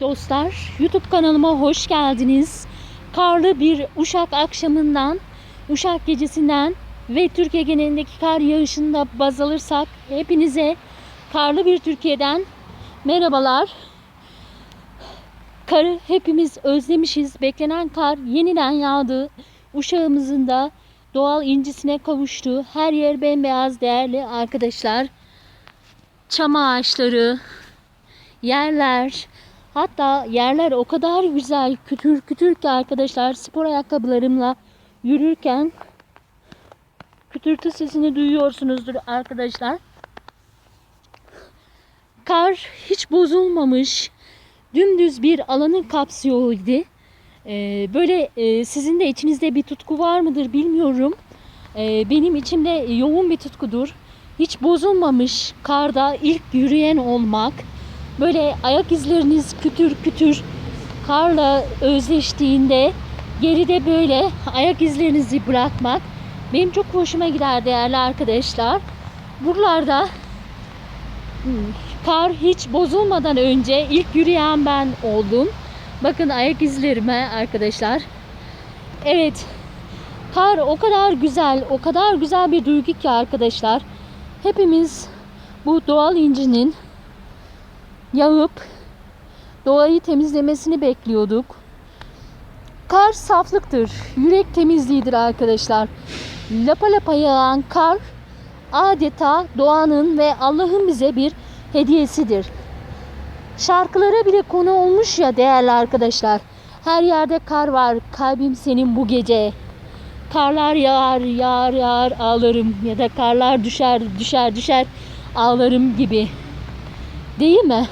Dostlar, YouTube kanalıma hoş geldiniz. Karlı bir Uşak akşamından, Uşak gecesinden ve Türkiye genelindeki kar yağışında baz alırsak hepinize karlı bir Türkiye'den merhabalar. Karı hepimiz özlemişiz. Beklenen kar yeniden yağdı. Uşağımızın da doğal incisine kavuştu. Her yer bembeyaz değerli arkadaşlar. Çam ağaçları, yerler, hatta yerler o kadar güzel kütür kütür ki arkadaşlar spor ayakkabılarımla yürürken kütürtü sesini duyuyorsunuzdur arkadaşlar. Kar hiç bozulmamış, dümdüz bir alanı kapsıyordu. Ee, böyle e, sizin de içinizde bir tutku var mıdır bilmiyorum. Ee, benim içimde yoğun bir tutkudur. Hiç bozulmamış karda ilk yürüyen olmak. Böyle ayak izleriniz kütür kütür karla özleştiğinde geride böyle ayak izlerinizi bırakmak benim çok hoşuma gider değerli arkadaşlar. Buralarda hmm, kar hiç bozulmadan önce ilk yürüyen ben oldum. Bakın ayak izlerime arkadaşlar. Evet. Kar o kadar güzel, o kadar güzel bir duygu ki arkadaşlar. Hepimiz bu doğal incinin yağıp doğayı temizlemesini bekliyorduk. Kar saflıktır, yürek temizliğidir arkadaşlar. Lapa lapa yağan kar adeta doğanın ve Allah'ın bize bir hediyesidir. Şarkılara bile konu olmuş ya değerli arkadaşlar. Her yerde kar var, kalbim senin bu gece. Karlar yağar, yağar, yağar ağlarım ya da karlar düşer, düşer, düşer ağlarım gibi. Değil mi?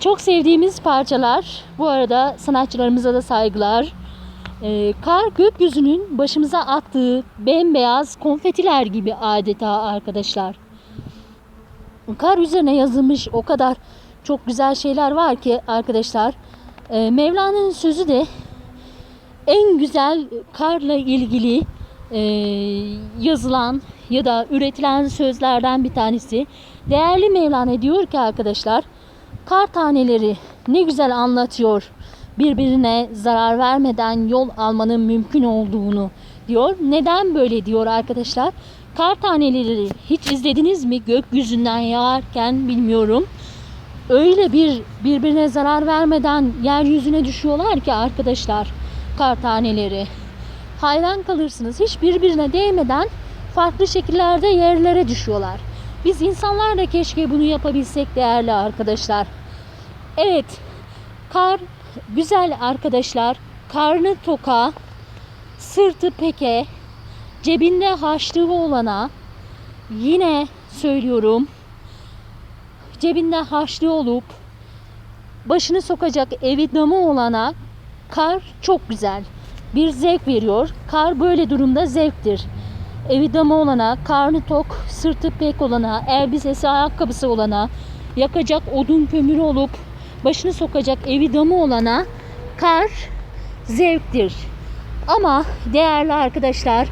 Çok sevdiğimiz parçalar. Bu arada sanatçılarımıza da saygılar. Ee, kar gökyüzünün başımıza attığı bembeyaz konfetiler gibi adeta arkadaşlar. Kar üzerine yazılmış o kadar çok güzel şeyler var ki arkadaşlar. Ee, Mevla'nın sözü de en güzel karla ilgili e, yazılan ya da üretilen sözlerden bir tanesi. Değerli Mevlana diyor ki arkadaşlar kar taneleri ne güzel anlatıyor birbirine zarar vermeden yol almanın mümkün olduğunu diyor. Neden böyle diyor arkadaşlar? Kar taneleri hiç izlediniz mi gökyüzünden yağarken bilmiyorum. Öyle bir birbirine zarar vermeden yeryüzüne düşüyorlar ki arkadaşlar kar taneleri. Hayran kalırsınız. Hiç birbirine değmeden farklı şekillerde yerlere düşüyorlar. Biz insanlar da keşke bunu yapabilsek değerli arkadaşlar. Evet. Kar güzel arkadaşlar. Karnı toka, sırtı peke, cebinde harçlığı olana yine söylüyorum cebinde harçlığı olup başını sokacak evi damı olana kar çok güzel. Bir zevk veriyor. Kar böyle durumda zevktir. Evi damı olana, karnı tok, sırtı pek olana, elbisesi, ayakkabısı olana, yakacak odun kömürü olup başını sokacak evi damı olana kar zevktir. Ama değerli arkadaşlar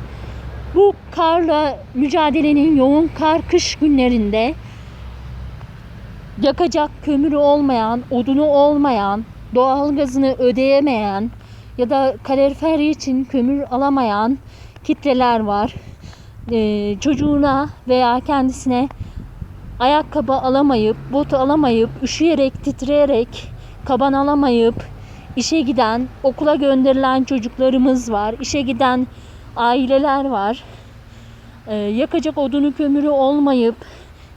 bu karla mücadelenin yoğun kar kış günlerinde yakacak kömürü olmayan, odunu olmayan, doğalgazını ödeyemeyen ya da kalorifer için kömür alamayan kitleler var. Ee, çocuğuna veya kendisine ayakkabı alamayıp, bot alamayıp, üşüyerek, titreyerek, kaban alamayıp işe giden, okula gönderilen çocuklarımız var. İşe giden aileler var. Ee, yakacak odunu kömürü olmayıp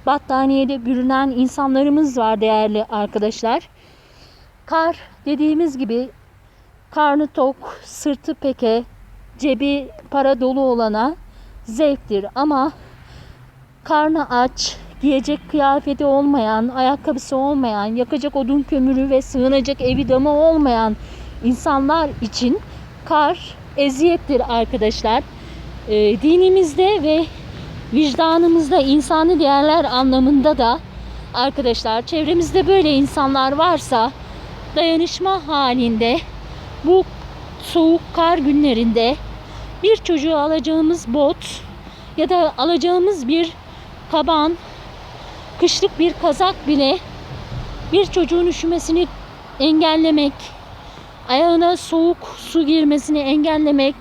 battaniyede bürünen insanlarımız var değerli arkadaşlar. Kar dediğimiz gibi karnı tok, sırtı peke, cebi para dolu olana zevktir ama karnı aç, giyecek kıyafeti olmayan, ayakkabısı olmayan, yakacak odun kömürü ve sığınacak evi damı olmayan insanlar için kar eziyettir arkadaşlar. E, dinimizde ve vicdanımızda insani değerler anlamında da arkadaşlar çevremizde böyle insanlar varsa dayanışma halinde bu soğuk kar günlerinde bir çocuğu alacağımız bot ya da alacağımız bir kaban, kışlık bir kazak bile bir çocuğun üşümesini engellemek, ayağına soğuk su girmesini engellemek,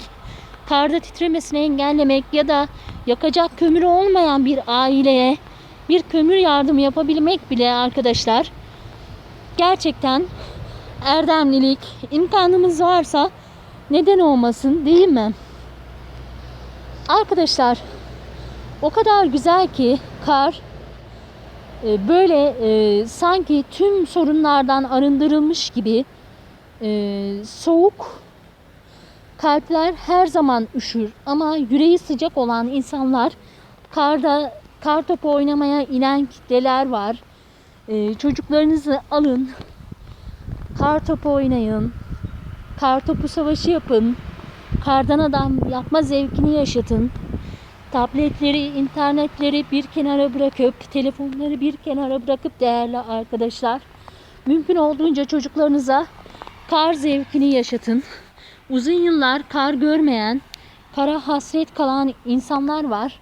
karda titremesini engellemek ya da yakacak kömürü olmayan bir aileye bir kömür yardımı yapabilmek bile arkadaşlar gerçekten erdemlilik imkanımız varsa neden olmasın değil mi? Arkadaşlar o kadar güzel ki kar e, böyle e, sanki tüm sorunlardan arındırılmış gibi e, soğuk kalpler her zaman üşür ama yüreği sıcak olan insanlar karda kar topu oynamaya inen kitleler var. E, çocuklarınızı alın kar topu oynayın kar topu savaşı yapın kardan adam yapma zevkini yaşatın tabletleri, internetleri bir kenara bırakıp, telefonları bir kenara bırakıp değerli arkadaşlar, mümkün olduğunca çocuklarınıza kar zevkini yaşatın. Uzun yıllar kar görmeyen, kara hasret kalan insanlar var.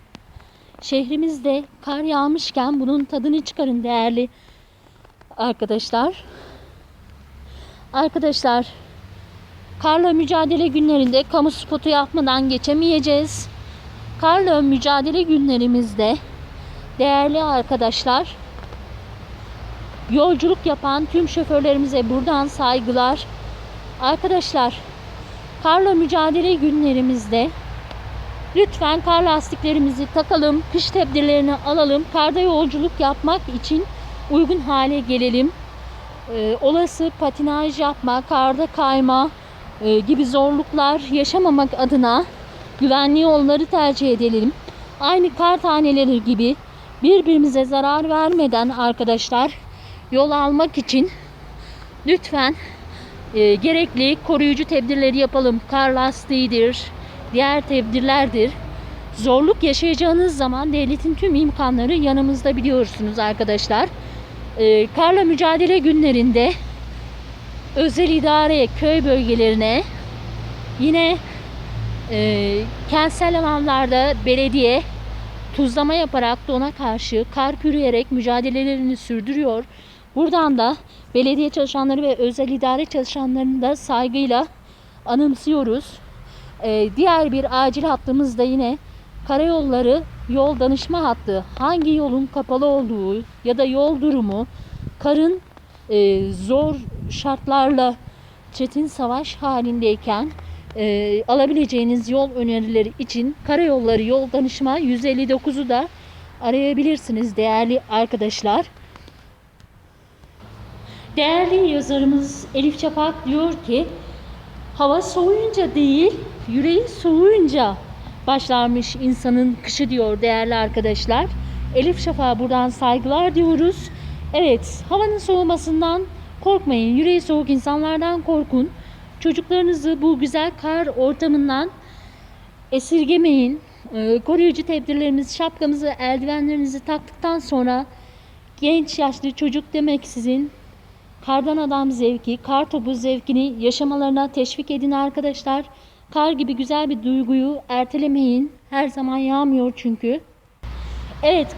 Şehrimizde kar yağmışken bunun tadını çıkarın değerli arkadaşlar. Arkadaşlar, karla mücadele günlerinde kamu spotu yapmadan geçemeyeceğiz. Karla mücadele günlerimizde değerli arkadaşlar yolculuk yapan tüm şoförlerimize buradan saygılar. Arkadaşlar karla mücadele günlerimizde lütfen kar lastiklerimizi takalım, kış tedbirlerini alalım. Karda yolculuk yapmak için uygun hale gelelim. Ee, olası patinaj yapma, karda kayma gibi zorluklar yaşamamak adına güvenli yolları tercih edelim. Aynı kar taneleri gibi birbirimize zarar vermeden arkadaşlar yol almak için lütfen e, gerekli koruyucu tedbirleri yapalım. Kar lastiğidir, diğer tedbirlerdir. Zorluk yaşayacağınız zaman devletin tüm imkanları yanımızda biliyorsunuz arkadaşlar. E, karla mücadele günlerinde özel idareye, köy bölgelerine yine e, kentsel alanlarda belediye tuzlama yaparak dona karşı kar kürüyerek mücadelelerini sürdürüyor. Buradan da belediye çalışanları ve özel idare çalışanlarını da saygıyla anımsıyoruz. E, diğer bir acil hattımız da yine karayolları yol danışma hattı. Hangi yolun kapalı olduğu ya da yol durumu karın e, zor şartlarla çetin savaş halindeyken e, alabileceğiniz yol önerileri için karayolları yol danışma 159'u da arayabilirsiniz değerli arkadaşlar. Değerli yazarımız Elif Çapak diyor ki hava soğuyunca değil yüreği soğuyunca başlarmış insanın kışı diyor değerli arkadaşlar. Elif Şafak'a buradan saygılar diyoruz. Evet havanın soğumasından korkmayın. Yüreği soğuk insanlardan korkun. Çocuklarınızı bu güzel kar ortamından esirgemeyin. Ee, koruyucu tedbirlerimizi, şapkamızı, eldivenlerinizi taktıktan sonra genç yaşlı çocuk demek sizin kardan adam zevki, kar topu zevkini yaşamalarına teşvik edin arkadaşlar. Kar gibi güzel bir duyguyu ertelemeyin. Her zaman yağmıyor çünkü. Evet